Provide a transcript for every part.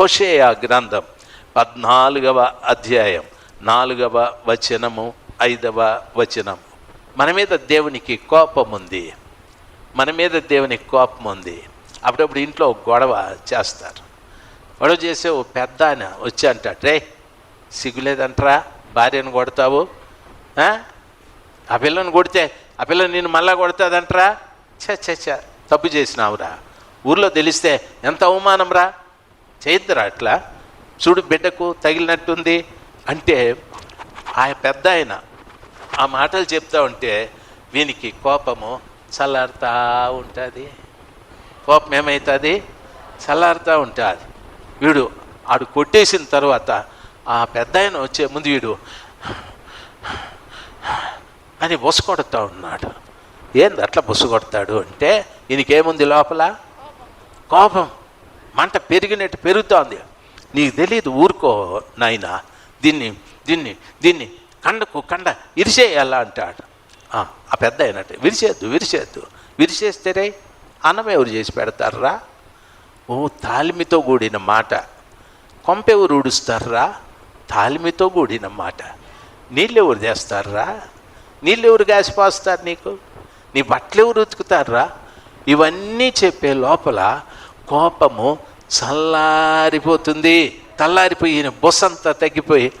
హోషేయ గ్రంథం పద్నాలుగవ అధ్యాయం నాలుగవ వచనము ఐదవ వచనం. మన మీద దేవునికి కోపం ఉంది. మన మీద దేవునికి కోపం ఉంది. అప్పుడప్పుడు ఇంట్లో గొడవ చేస్తారు. గొడవ చేసే ఓ పెద్ద ఆయన వచ్చి అంటాడు రే సిగ్గులేదంటరా? భార్యను కొడతావు? ఆ? పిల్లను పిల్లని కొడితే ఆ పిల్ల నేను మళ్ళా కొడతాదంటరా? ఛ చ ఛ తప్పు చేసినావురా. ఊర్లో తెలిస్తే ఎంత అవమానం రా చేయొద్దురా అట్లా? చూడు బిడ్డకు తగిలినట్టుంది అంటే ఆ పెద్ద ఆయన ఆ మాటలు చెప్తా ఉంటే వీనికి కోపము చల్లారుతా ఉంటుంది. కోపం ఏమవుతుంది చల్లారుతూ ఉంటుంది. వీడు ఆడు కొట్టేసిన తర్వాత ఆ పెద్ద ఆయన వచ్చే ముందు వీడు అని బొస్సు కొడుతూ ఉన్నాడు. ఏంది అట్లా బొస్సు కొడతాడు అంటే ఈయనకేముంది లోపల? కోపం. మంట పెరిగినట్టు పెరుగుతోంది. నీకు తెలియదు ఊరుకో నాయనా. దీన్ని దీన్ని దీన్ని కండకు కండ ఇరిసేయాలా అంటాడు. ఆ పెద్ద అయినట్టు విరిసేద్దు విరిసేద్దు విరిసేస్తేనే అన్నం ఎవరు చేసి పెడతారా? ఓ తాలిమితో కూడిన మాట. కొంపెవరు ఊడుస్తారా? తాలిమితో కూడిన మాట. నీళ్ళు ఎవరు చేస్తారా? నీళ్ళు ఎవరు గాసిపోస్తారు నీకు? నీ బట్టలు ఎవరు ఉతుకుతారా? ఇవన్నీ చెప్పే లోపల కోపము చల్లారిపోతుంది. తల్లారిపోయిన బొస్సంతా తగ్గిపోయి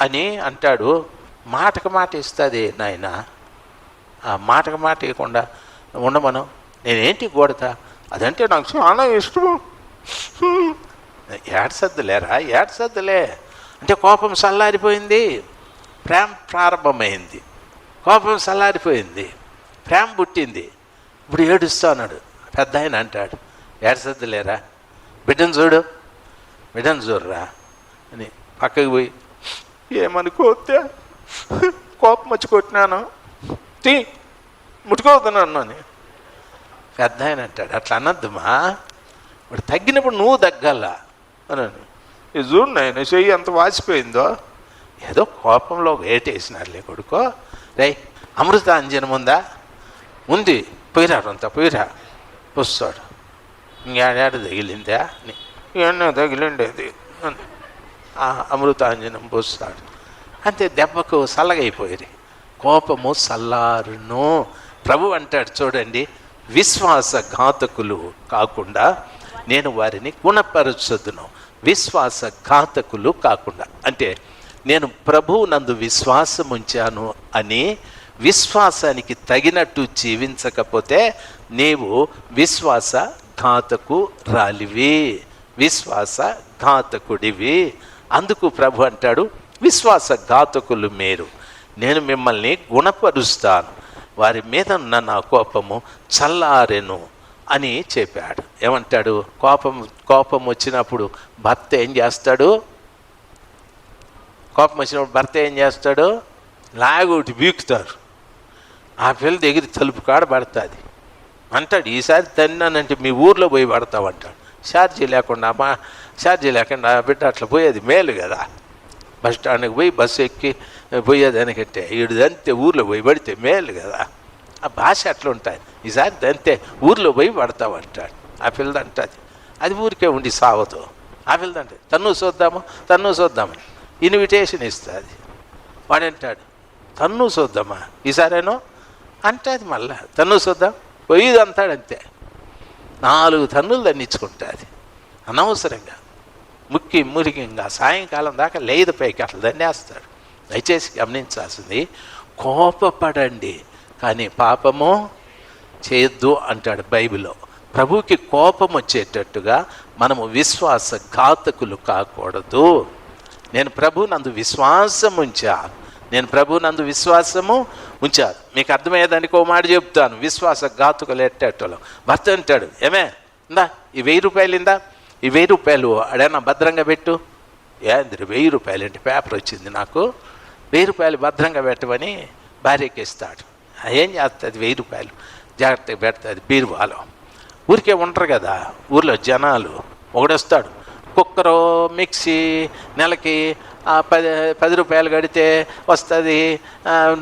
అని అంటాడు. మాటకు మాట ఇస్తుంది నాయన. ఆ మాటకు మాట ఇవ్వకుండా ఉండమను. నేనేంటి గోడతా? అదంటే నాకు చాలా ఇష్టం ఏడ్సద్దులేరా ఏడ్సద్దులే అంటే కోపం చల్లారిపోయింది. ప్రేమ ప్రారంభమైంది. కోపం చల్లారిపోయింది. ప్రేమ పుట్టింది. ఇప్పుడు ఏడుస్తా అన్నాడు. పెద్ద ఆయన అంటాడు. ఏడ్సద్దులేరా బిడ్డను చూడు. బిడ్డను చూడరా? అని పక్కకి పోయి ఏమనుకోతే కోపం వచ్చి కొట్టినాను. తీ ముట్టుకోవద్దు అని. పెద్ద ఆయన అంటాడు. అట్లా అనద్దమ్మా ఇప్పుడు తగ్గినప్పుడు నువ్వు తగ్గాల అని ఇది చూడు నాయన చెయ్యి ఎంత వాసిపోయిందో. ఏదో కోపంలో వేటేసినారులే కొడుకో. రై అమృతాంజనం ఉందా? ఉంది. పోయిరా పోయిరా వస్తాడు ఇంకేడాడు తగిలిందా అని ఏమన్నా తగిలిండేది అని ఆ అమృతాంజనం పోస్తాడు అంతే దెబ్బకు చల్లగైపోయి కోపము సల్లారును ప్రభు అంటాడు చూడండి విశ్వాసఘాతకులు కాకుండా నేను వారిని గుణపరుచొద్దును విశ్వాస ఘాతకులు కాకుండా అంటే నేను ప్రభువు నందు విశ్వాసం ఉంచాను అని విశ్వాసానికి తగినట్టు జీవించకపోతే నీవు విశ్వాస ఘాతకు రాలివి. విశ్వాస ఘాతకుడివి అందుకు ప్రభు అంటాడు విశ్వాస ఘాతకులు మీరు. నేను మిమ్మల్ని గుణపరుస్తాను. వారి మీద ఉన్న నా కోపము చల్లారెను అని చెప్పాడు. ఏమంటాడు? కోపం కోపం వచ్చినప్పుడు భర్త ఏం చేస్తాడు? కోపం వచ్చినప్పుడు భర్త ఏం చేస్తాడు? లాగొట్టి బీకుతారు. ఆ పిల్ల దగ్గర తలుపు కాడ పడుతుంది. అంటాడు ఈసారి తన్నానంటే మీ ఊర్లో పోయి పడతావు అంటాడు. ఛార్జీ లేకుండా మా ఛార్జీ లేకుండా బిడ్డ అట్లా పోయేది మేలు కదా. బస్ స్టాండ్కి పోయి బస్సు ఎక్కి పోయేదానికంటే ఈడుదంతే ఊర్లో పోయి పడితే మేలు కదా. ఆ భాష అట్లా ఉంటుంది. ఈసారి దంతే ఊర్లో పోయి పడతావు అంటాడు. ఆ పిల్లది అంటుంది అది ఊరికే ఉండి సావదు. ఆ పిల్లది అంటే తన్ను చూద్దాము తన్ను చూద్దామని ఇన్విటేషన్ ఇస్తుంది. వాడంటాడు తన్ను చూద్దామా ఈసారేనో అంటుంది మళ్ళా తన్ను చూద్దాం. పోయిది అంతాడు అంతే నాలుగు తన్నులు దండించుకుంటుంది అనవసరంగా. ముక్కి మురికింగా సాయంకాలం దాకా లేదు పైకి అట్లా దండేస్తాడు దయచేసి గమనించాల్సింది కోపపడండి. కానీ పాపము చేయొద్దు అంటాడు బైబిల్లో. ప్రభుకి కోపం వచ్చేటట్టుగా మనము విశ్వాస ఘాతకులు కాకూడదు. నేను ప్రభు నందు విశ్వాసం ఉంచా. నేను ప్రభు నందు విశ్వాసము ఉంచాను. మీకు అర్థమయ్యేదానికి ఓ మాట చెప్తాను. విశ్వాస ఘాతుకలు ఎట్టేటోళ్ళు. భర్త అంటాడు ఏమే? ఇందా? ఈ వెయ్యి రూపాయలు ఇందా? ఈ వెయ్యి రూపాయలు అడేనా భద్రంగా పెట్టు? ఏంది వెయ్యి రూపాయలు అంటే పేపర్ వచ్చింది నాకు. వెయ్యి రూపాయలు భద్రంగా పెట్టమని భార్యకి ఇస్తాడు. ఏం చేస్తుంది వెయ్యి రూపాయలు? జాగ్రత్తగా పెడుతుంది బీరువాలో. ఊరికే ఉంటారు కదా ఊర్లో జనాలు. ఒకడొస్తాడు కుక్కరు మిక్సీ నెలకి పది పది రూపాయలు కడితే వస్తుంది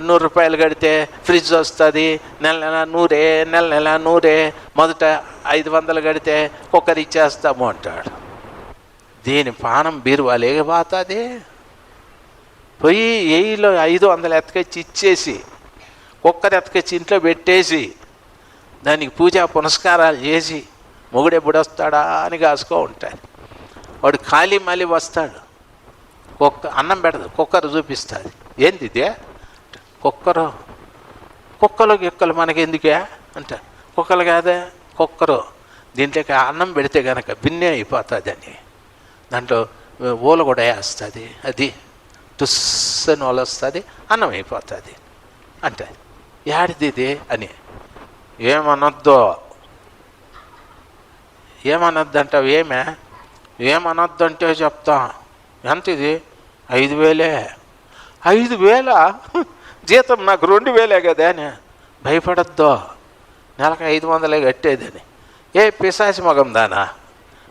నూరు రూపాయలు కడితే ఫ్రిడ్జ్ వస్తుంది నెల నెల నూరే నెల నెల నూరే మొదట ఐదు వందలు కడితే కుక్కర్ ఇచ్చేస్తాము అంటాడు. దీని పానం బీరువా లేకపోతుంది? పోయి ఏయిలో ఐదు వందలు ఎతకొచ్చి ఇచ్చేసి కుక్కర్ ఎతకొచ్చి ఇంట్లో పెట్టేసి దానికి పూజా పునస్కారాలు చేసి మొగుడు ఎప్పుడు వస్తాడా అని కాసుకో ఉంటాడు. వాడు ఖాళీ మళ్ళీ వస్తాడు. కుక్క అన్నం పెడదు కుక్కర్ చూపిస్తుంది. ఏంది ఇదే కుక్కరు. కుక్కలు గిక్కలు మనకి ఎందుకే అంట. కుక్కలు కాదే? కుక్కరు. దీంట్లోకి అన్నం పెడితే కనుక బిన్నే అయిపోతుంది అని. దాంట్లో ఊల కూడా వేస్తుంది. అది తుస్సని ఊల వస్తుంది అన్నం అయిపోతుంది. అంటే. ఏడిది ఇది అని. ఏమనొద్దో? ఏమనొద్దు అంటావు ఏమే? ఏమనొద్దు అంటే చెప్తాం. ఎంత ఇది ఐదు వేలే. ఐదు వేల? జీతం నాకు రెండు వేలే కదా అని. భయపడద్దో. నెలకు ఐదు వందలే కట్టేదని ఏ పిశాసి మగం దానా?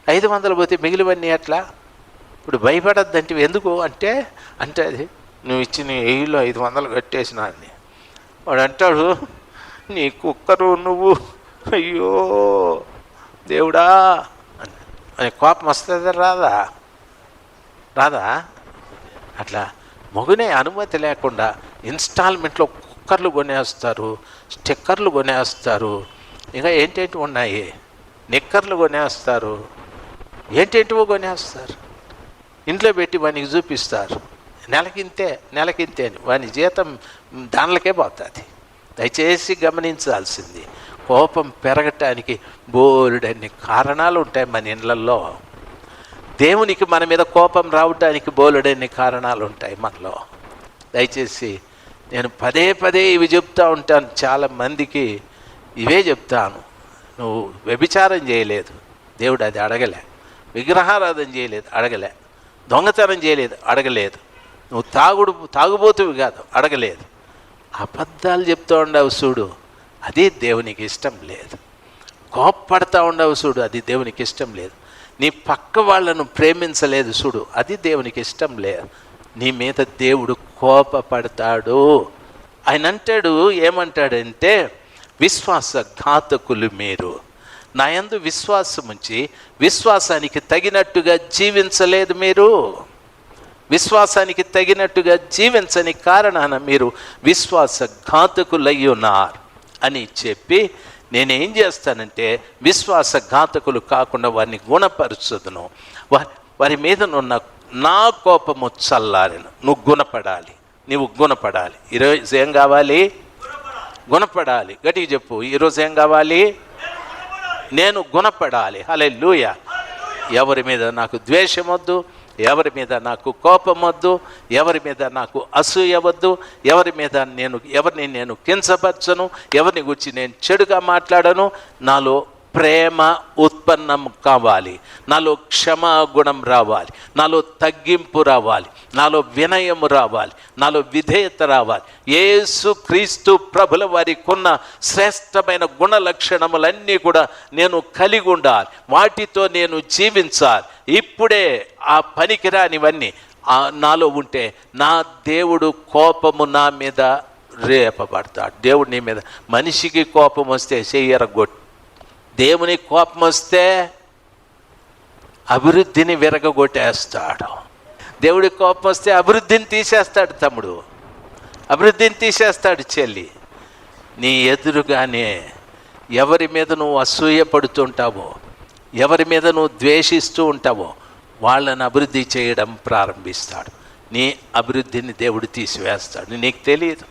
ఐదు వందలు పోతే మిగిలివన్నీ ఎట్లా? ఇప్పుడు భయపడద్దంటే ఎందుకు? అంటే అంటే అది నువ్వు ఇచ్చిన ఎయిలో ఐదు వందలు కట్టేసిన అని. వాడు అంటాడు నీ కుక్కరు నువ్వు. అయ్యో దేవుడా అని. అని కోపం వస్తుంది రాదా? రాదా? అట్లా మగునే అనుమతి లేకుండా ఇన్స్టాల్మెంట్లో కుక్కర్లు కొనేస్తారు స్టిక్కర్లు కొనేస్తారు. ఇంకా ఏంటేంటివి ఉన్నాయి? నిక్కర్లు కొనేస్తారు. ఏంటేంటివో కొనేస్తారు. ఇంట్లో పెట్టి వానికి చూపిస్తారు. నెలకింతే నెలకింతే అని. వాని జీతం దానిలకే పోతుంది. దయచేసి గమనించాల్సింది. కోపం పెరగటానికి బోరుడన్ని కారణాలు ఉంటాయి మన ఇళ్ళల్లో దేవునికి మన మీద కోపం రావటానికి బోలెడన్ని కారణాలు ఉంటాయి మనలో. దయచేసి నేను పదే పదే ఇవి చెప్తూ ఉంటాను. చాలా మందికి ఇవే చెప్తాను. నువ్వు వ్యభిచారం చేయలేదు. దేవుడు అది అడగలే. విగ్రహారాధన చేయలేదు అడగలే. దొంగతనం చేయలేదు అడగలేదు. నువ్వు తాగుడు తాగుబోతువి కాదు అడగలేదు. అబద్ధాలు చెప్తూ ఉండవు చూడు. అది దేవునికి ఇష్టం లేదు. కోప్పడతా ఉండవు చూడు. అది దేవునికి ఇష్టం లేదు. నీ పక్క వాళ్ళను ప్రేమించలేదు చూడు అది దేవునికి ఇష్టం లే. నీ మీద దేవుడు కోపపడతాడు. ఆయన అంటాడు ఏమంటాడంటే విశ్వాస ఘాతకులు మీరు. నా యందు విశ్వాసం ఉంచి విశ్వాసానికి తగినట్టుగా జీవించలేదు మీరు. విశ్వాసానికి తగినట్టుగా జీవించని కారణాన మీరు విశ్వాస ఘాతకులయ్యున్నారు అని చెప్పి నేనేం చేస్తానంటే విశ్వాస ఘాతకులు కాకుండా వారిని గుణపరుచుదును. వారి వారి మీద నున్న నా కోపము చల్లారిను. నువ్వు గుణపడాలి. నువ్వు గుణపడాలి. ఈరోజు ఏం కావాలి? గుణపడాలి. గట్టిగా చెప్పు. ఈరోజు ఏం కావాలి? నేను గుణపడాలి. హలే లూయ ఎవరి మీద నాకు ద్వేషం వద్దు ఎవరి మీద నాకు కోపం వద్దు ఎవరి మీద నాకు అసూయ వద్దు ఎవరి మీద నేను ఎవరిని నేను కించపరచను ఎవరిని గురించి నేను చెడుగా మాట్లాడను నాలో ప్రేమ ఉత్పన్నం కావాలి. నాలో క్షమాగుణం రావాలి. నాలో తగ్గింపు రావాలి. నాలో వినయము రావాలి. నాలో విధేయత రావాలి. ఏసు క్రీస్తు ప్రభుల వారికి ఉన్న శ్రేష్టమైన గుణ లక్షణములన్నీ కూడా నేను కలిగి ఉండాలి. వాటితో నేను జీవించాలి. ఇప్పుడే ఆ పనికిరానివన్నీ నాలో ఉంటే నా దేవుడు కోపము నా మీద రేపబడతాడు. దేవుడు నీ మీద మనిషికి కోపం వస్తే చెయ్యరగొట్టు. దేవుని కోపం వస్తే అభివృద్ధిని విరగగొట్టేస్తాడు. దేవుడి కోపం వస్తే అభివృద్ధిని తీసేస్తాడు తమ్ముడు. అభివృద్ధిని తీసేస్తాడు చెల్లి. నీ ఎదురుగానే ఎవరి మీద నువ్వు అసూయ పడుతుంటావో ఎవరి మీద నువ్వు ద్వేషిస్తూ ఉంటావో వాళ్ళని అభివృద్ధి చేయడం ప్రారంభిస్తాడు. నీ అభివృద్ధిని దేవుడు తీసివేస్తాడు. నీకు తెలియదు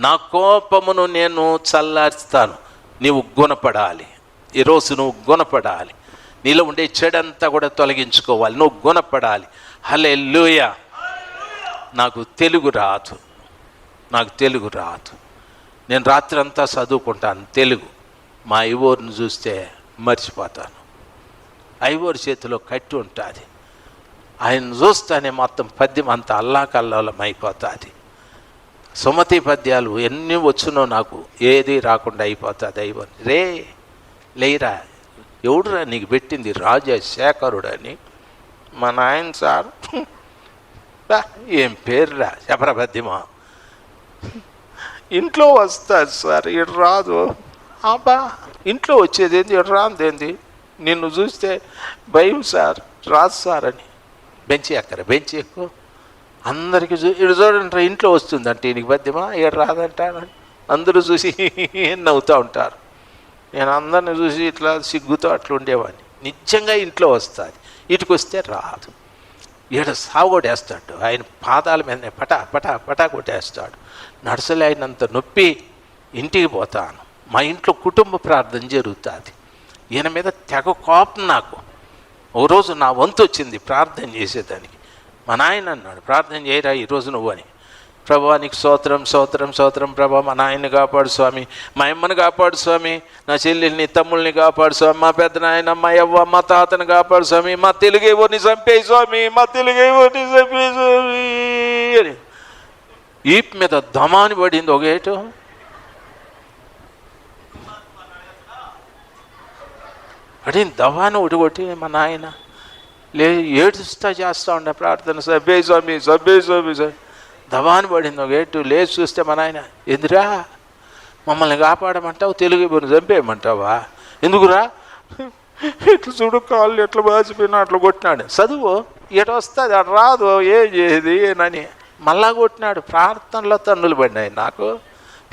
నా కోపమును నేను చల్లార్స్తాను. నీవు గుణపడాలి. ఈరోజు నువ్వు గుణపడాలి. నీలో ఉండే చెడంతా కూడా తొలగించుకోవాలి. నువ్వు గుణపడాలి. హలే నాకు తెలుగు రాదు. నాకు తెలుగు రాదు. నేను రాత్రి అంతా చదువుకుంటాను తెలుగు. మా ఐవోర్ని చూస్తే మర్చిపోతాను. ఐవోర్ చేతిలో కట్టి ఉంటుంది. ఆయన చూస్తేనే మొత్తం పద్యం అంత అల్లాకల్లోలం అయిపోతుంది. సుమతి పద్యాలు ఎన్ని వచ్చునో నాకు ఏది రాకుండా అయిపోతుంది ఐవోర్ రే లేరా ఎవడురా నీకు పెట్టింది రాజశేఖరుడని మా నాయన సార్. ఏం పేరురా శబరపద్యమా? ఇంట్లో వస్తుంది సార్ ఇటు రాదు. అబ్బా ఇంట్లో వచ్చేది ఏంది ఇటు రాందేంది నిన్ను చూస్తే భయం సార్ రాదు సార్ అని. బెంచి ఎక్కర బెంచి ఎక్కువ. అందరికీ చూ ఇటు చూడండి ఇంట్లో వస్తుందంటే ఈయనకి పద్యమా ఇక్కడ రాదంటారని అందరూ చూసి నవ్వుతూ ఉంటారు. నేను అందరిని చూసి ఇట్లా సిగ్గుతో అట్లా ఉండేవాడిని. నిజంగా ఇంట్లో వస్తుంది. ఇటుకు వస్తే రాదు. ఈడ సాగొడేస్తాడు ఆయన పాదాల మీదనే పటా పటా పటా కొట్టేస్తాడు. నడసలేనంత నొప్పి ఇంటికి పోతాను. మా ఇంట్లో కుటుంబ ప్రార్థన జరుగుతుంది. ఈయన మీద తెగ కోపం నాకు. ఓ రోజు నా వంతు వచ్చింది ప్రార్థన చేసేదానికి. మా నాయన అన్నాడు ప్రార్థన చేయరా ఈరోజు నువ్వు అని. ప్రభా నీకు స్తోత్రం స్తోత్రం స్తోత్రం ప్రభా మా నాయన్ని కాపాడు స్వామి మా అమ్మని కాపాడు స్వామి నా చెల్లెల్ని తమ్ముల్ని కాపాడు స్వామి మా పెద్ద నాయన మా యవ్వ మా తాతని కాపాడు స్వామి మా తెలుగు ఎవరిని చంపే స్వామి మా తెలుగు ఎవరిని చంపే స్వామి అని. ఈప్ మీద దమాని పడింది ఒకేటు పడింది ఒకటి కొట్టి మా నాయన. లే ఏడుస్తా చేస్తా ఉండే ప్రార్థన సభ్యే స్వామి సభ్యే స్వామి స్వామి దవాని పడింది ఒక ఏటు లేచి చూస్తే మా నాయన ఎందురా మమ్మల్ని కాపాడమంటావు తెలుగు ఇప్పుడు చంపేయమంటావా? ఎందుకురా? ఇట్లా చూడు కాళ్ళు ఎట్లా బాచిపోయినా అట్లా కొట్టినాడు. చదువు ఎట వస్తుంది అటు రాదు ఏం చేయదు ఏనని మళ్ళా కొట్టినాడు. ప్రార్థనలో తన్నులు పడినాయి నాకు.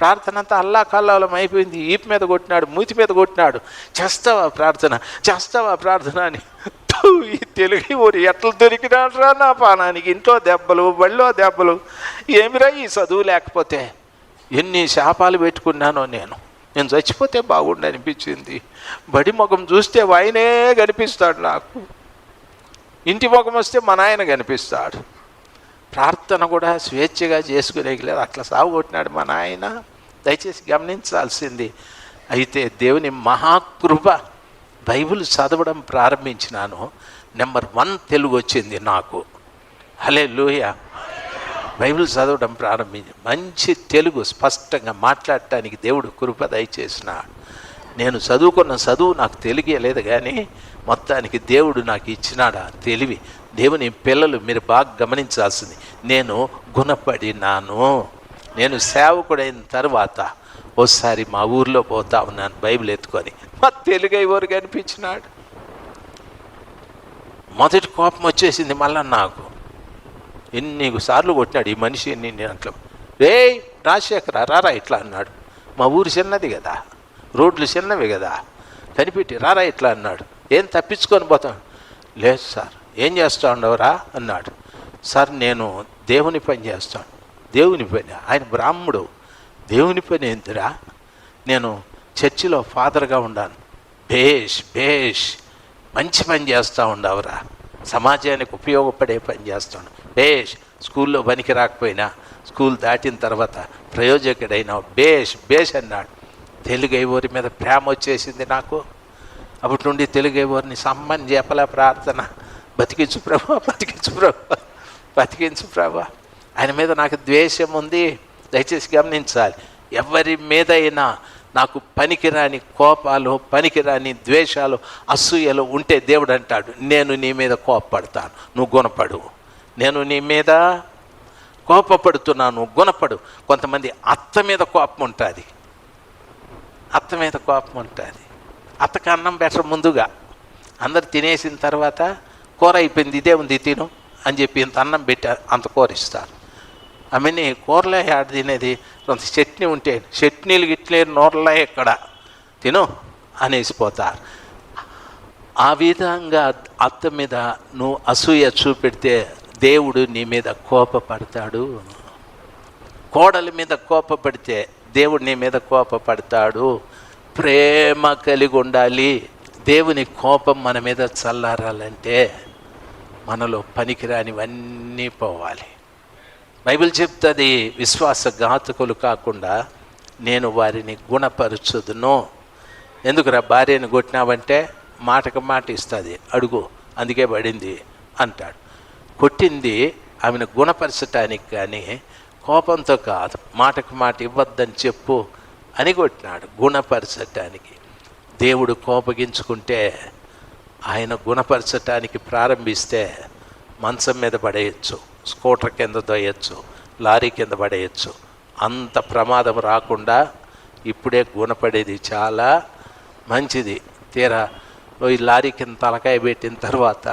ప్రార్థన అంతా అల్లా కల్లాలం అయిపోయింది. ఈపు మీద కొట్టినాడు మూతి మీద కొట్టినాడు. చేస్తావా ప్రార్థన? చేస్తావా ప్రార్థన అని. ఈ తెలుగు ఊరి ఎట్లా దొరికినాడ్రా నా పానానికి? ఇంట్లో దెబ్బలు బళ్ళో దెబ్బలు. ఏమిరా ఈ చదువు లేకపోతే? ఎన్ని శాపాలు పెట్టుకున్నానో నేను. నేను చచ్చిపోతే బాగుండు అనిపించింది. బడి ముఖం చూస్తే వాయనే కనిపిస్తాడు నాకు. ఇంటి ముఖం వస్తే మా నాయన కనిపిస్తాడు. ప్రార్థన కూడా స్వేచ్ఛగా చేసుకోలేకలేదు అట్లా సాగు కొట్టినాడు మా నాయన. దయచేసి గమనించాల్సింది. అయితే దేవుని మహాకృప బైబిల్ చదవడం ప్రారంభించినాను. నెంబర్ వన్ తెలుగు వచ్చింది నాకు. హలే లూయ బైబిల్ చదవడం ప్రారంభించి మంచి తెలుగు స్పష్టంగా మాట్లాడటానికి దేవుడు కృప దయచేసినాడు నేను చదువుకున్న చదువు నాకు తెలియలేదు కానీ మొత్తానికి దేవుడు నాకు ఇచ్చినాడా తెలివి. దేవుని పిల్లలు మీరు బాగా గమనించాల్సింది. నేను గుణపడినాను. నేను సేవకుడైన తర్వాత ఓసారి మా ఊర్లో పోతా ఉన్నాను బైబిల్ ఎత్తుకొని. మా తెలుగు ఎవరు కనిపించినాడు? మొదటి కోపం వచ్చేసింది మళ్ళా నాకు. ఎన్ని సార్లు కొట్టినాడు ఈ మనిషి ఎన్ని అట్లా. రే రాజశేఖర రారా ఇట్లా అన్నాడు. మా ఊరు చిన్నది కదా. రోడ్లు చిన్నవి కదా. కనిపెట్టి రారా ఇట్లా అన్నాడు. ఏం తప్పించుకొని పోతాం లేదు సార్. ఏం చేస్తా ఉండవరా? అన్నాడు. సార్ నేను దేవుని పని చేస్తాను. దేవుని పని. ఆయన బ్రాహ్మడు. దేవుని పని ఏంటిరా నేను చర్చిలో ఫాదర్గా ఉన్నాను భేష్ భేష్ మంచి పని చేస్తూ ఉండవురా. సమాజానికి ఉపయోగపడే పని చేస్తాను బేష్ స్కూల్లో పనికి రాకపోయినా స్కూల్ దాటిన తర్వాత ప్రయోజకుడైన భేష్ బేష్ అన్నాడు. తెలుగు ఐవోరి మీద ప్రేమ వచ్చేసింది నాకు. అప్పటి నుండి తెలుగేవారిని సమ్మని చెప్పలే ప్రార్థన. బతికించు ప్రభా బతికించు ప్రభా బతికించు ప్రభా. ఆయన మీద నాకు ద్వేషం ఉంది. దయచేసి గమనించాలి. ఎవరి మీదైనా నాకు పనికిరాని కోపాలు పనికిరాని ద్వేషాలు అసూయలు ఉంటే దేవుడు అంటాడు నేను నీ మీద కోపపడతాను నువ్వు గుణపడు. నేను నీ మీద కోపపడుతున్నాను గుణపడు. కొంతమంది అత్త మీద కోపం ఉంటుంది. అత్త మీద కోపం ఉంటుంది. అత్తకు అన్నం బెటర్ ముందుగా. అందరు తినేసిన తర్వాత కూర అయిపోయింది ఇదే ఉంది తిను అని చెప్పి ఇంత అన్నం పెట్టి అంత కూర ఇస్తారు. ఆమెని కూరలే ఆడ తినేది కొంత చట్నీ ఉంటే చట్నీలు గిట్లే నోర్లే ఇక్కడ తిను అనేసిపోతారు ఆ విధంగా అత్త మీద నువ్వు అసూయ చూపెడితే దేవుడు నీ మీద కోపపడతాడు. కోడల మీద కోపపడితే దేవుడు నీ మీద కోపపడతాడు. ప్రేమ కలిగి ఉండాలి. దేవుని కోపం మన మీద చల్లారాలంటే మనలో పనికిరానివన్నీ పోవాలి. బైబిల్ చెప్తుంది విశ్వాసఘాతకులు కాకుండా నేను వారిని గుణపరచుదును. ఎందుకురా భార్యను కొట్టినావంటే మాటకు మాట ఇస్తుంది అడుగు అందుకే పడింది అంటాడు. కొట్టింది ఆమెను గుణపరచటానికి కానీ కోపంతో కాదు మాటకు మాట ఇవ్వద్దని చెప్పు అని కొట్టినాడు గుణపరచటానికి. దేవుడు కోపగించుకుంటే ఆయన గుణపరచటానికి ప్రారంభిస్తే మంచం మీద పడేయచ్చు స్కూటర్ కింద దొయ్యచ్చు లారీ కింద పడేయచ్చు. అంత ప్రమాదం రాకుండా ఇప్పుడే గుణపడేది చాలా మంచిది. తీరా ఈ లారీ కింద తలకాయ పెట్టిన తర్వాత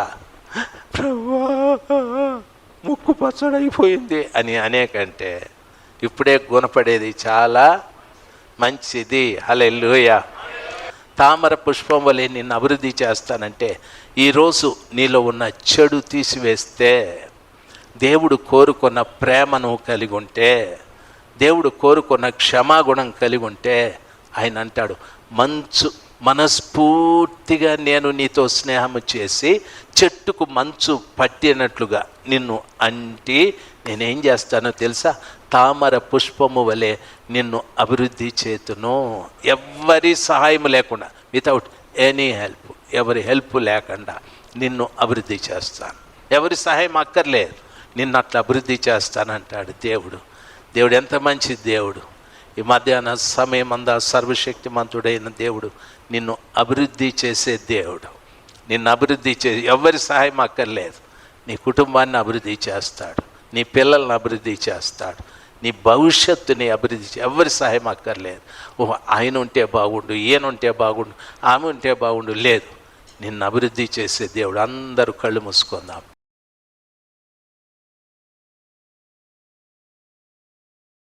ముక్కు పచ్చడైపోయింది అని అనేకంటే ఇప్పుడే గుణపడేది చాలా మంచిది. హలెల్లుయ. తామర పుష్పం వలె నిన్ను అభివృద్ధి చేస్తానంటే ఈరోజు నీలో ఉన్న చెడు తీసివేస్తే దేవుడు కోరుకున్న ప్రేమను కలిగి ఉంటే దేవుడు కోరుకున్న క్షమాగుణం కలిగి ఉంటే ఆయన అంటాడు మంచు మనస్ఫూర్తిగా నేను నీతో స్నేహము చేసి చెట్టుకు మంచు పట్టినట్లుగా నిన్ను అంటి నేనేం చేస్తానో తెలుసా? తామర పుష్పము వలె నిన్ను అభివృద్ధి చేతును. ఎవ్వరి సహాయం లేకుండా వితౌట్ ఎనీ హెల్ప్ ఎవరి హెల్ప్ లేకుండా నిన్ను అభివృద్ధి చేస్తాను. ఎవరి సహాయం అక్కర్లేదు. నిన్ను అట్లా అభివృద్ధి చేస్తానంటాడు దేవుడు. దేవుడు ఎంత మంచి దేవుడు. ఈ మధ్యాహ్న సమయం అందా సర్వశక్తిమంతుడైన దేవుడు నిన్ను అభివృద్ధి చేసే దేవుడు. నిన్ను అభివృద్ధి చే ఎవరి సహాయం అక్కర్లేదు. నీ కుటుంబాన్ని అభివృద్ధి చేస్తాడు. నీ పిల్లల్ని అభివృద్ధి చేస్తాడు. నీ భవిష్యత్తుని అభివృద్ధి చే ఎవరి సహాయం అక్కర్లేదు. ఓ ఆయన ఉంటే బాగుండు ఈయన ఉంటే బాగుండు ఆమె ఉంటే బాగుండు లేదు. నిన్ను అభివృద్ధి చేసే దేవుడు. అందరూ కళ్ళు మూసుకుందాం.